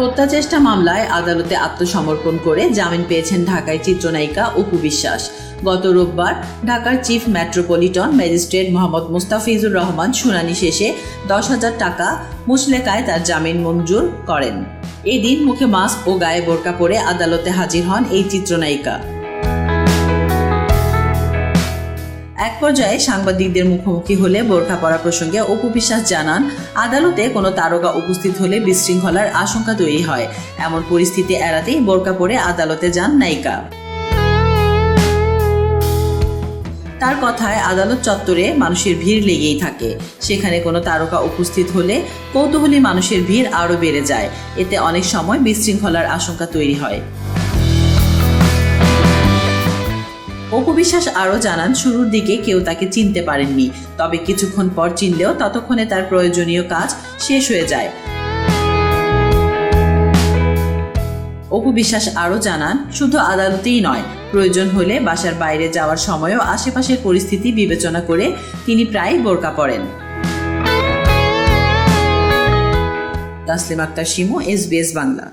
হত্যা চেষ্টা মামলায় আদালতে আত্মসমর্পণ করে জামিন পেয়েছেন ঢাকায় চিত্রনায়িকা অপু বিশ্বাস। গত রোববার ঢাকার chief metropolitan magistrate Mohammad Mustafizur Rahman শুনানি শেষে দশ হাজার টাকা মুসলেকায় তার জামিন মঞ্জুর করেন। এদিন মুখে মাস্ক ও গায়ে বোরকা পরে আদালতে হাজির হন এই চিত্রনায়িকা। পর্যায়ে সাংবাদিকদের মুখোমুখি হলে বোরখা পরা প্রসঙ্গে অপু বিশ্বাস জানান, আদালতে কোনো তারকা উপস্থিত হলে বিশৃঙ্খলার আশঙ্কা তৈরি হয়। এমন পরিস্থিতি এড়াতেই বোরখা পরে আদালতে যান নায়িকা। তার কথায় আদালত চত্বরে মানুষের ভিড় লেগেই থাকে। সেখানে কোনো তারকা উপস্থিত হলে কৌতূহলী মানুষের ভিড় আরও বেড়ে যায়। এতে অনেক সময় বিশৃঙ্খলার আশঙ্কা তৈরি হয়। বিশ্বাস আরও জানান, শুরুর দিকে কেউ তাকে চিনতে পারেননি, তবে কিছুক্ষণ পর চিনলেও ততক্ষণে তার প্রয়োজনীয় কাজ শেষ হয়ে যায়। অপু বিশ্বাস আরও জানান, শুধু আদালতেই নয়, প্রয়োজন হলে বাসার বাইরে যাওয়ার সময়ও আশেপাশের পরিস্থিতি বিবেচনা করে তিনি প্রায় বোরকা পড়েন তাসলিম আক্তার শিমু এসবিএস বাংলা।